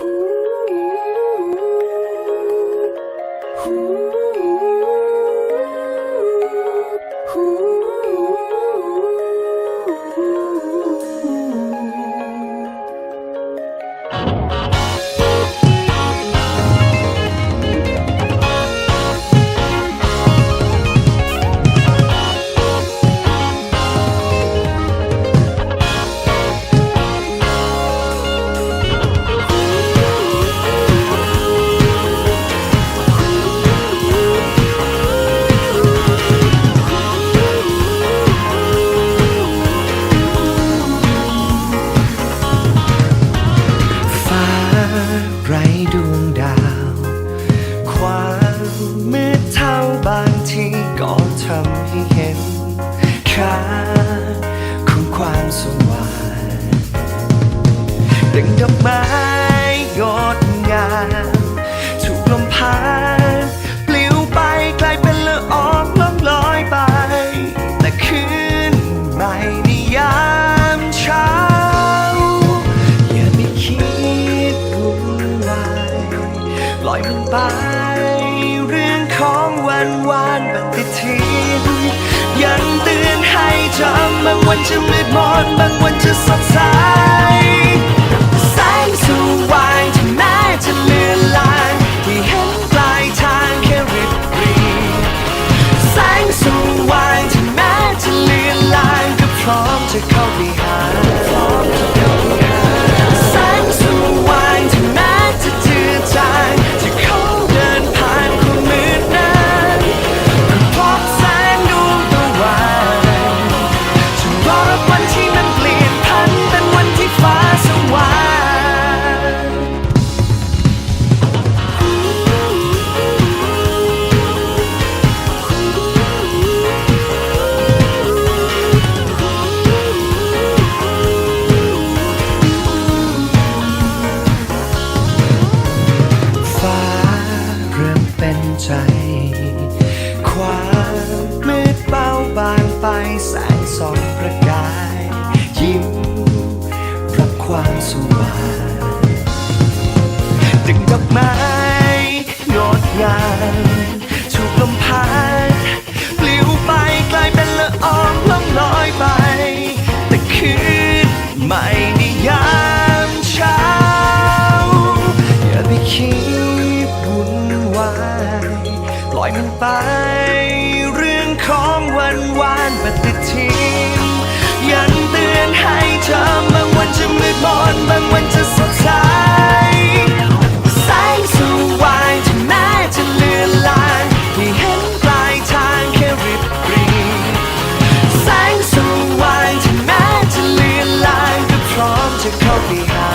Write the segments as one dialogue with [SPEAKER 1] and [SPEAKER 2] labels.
[SPEAKER 1] Ooh. ค่าของความสว่างดังดอกไม้งดงามถูกลมพัดปลิวไปกลายเป็นละอองล่องลอยไป แต่คืนใหม่ในยามเช้า อย่าไปคิดวุ่นวายปล่อยมันไป เรื่องของวันวานปฏิทิน ยังเตือนให้จำบางวันจะมืดมนบางวันจะสดใสแสงสว่างที่แม้จะเลือนลางที่เห็นปลายทางแค่ริบรีแสงสว่างที่แม้จะเลือนลางก็พร้อมจะเข้าไป ใจ ความมืดเบาบางไปแสงส่องประ ปฏิทินยันเตือนให้เธอบางวันจะมืดมนบางวันจะสดใสแสงสว่างถึงแม้จะเลือนลางที่เห็นปลายทางแค่ริบรีแสงสว่างถึงแม้จะเลือนลางก็พร้อมจะเข้าไปหา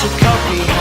[SPEAKER 1] to copy.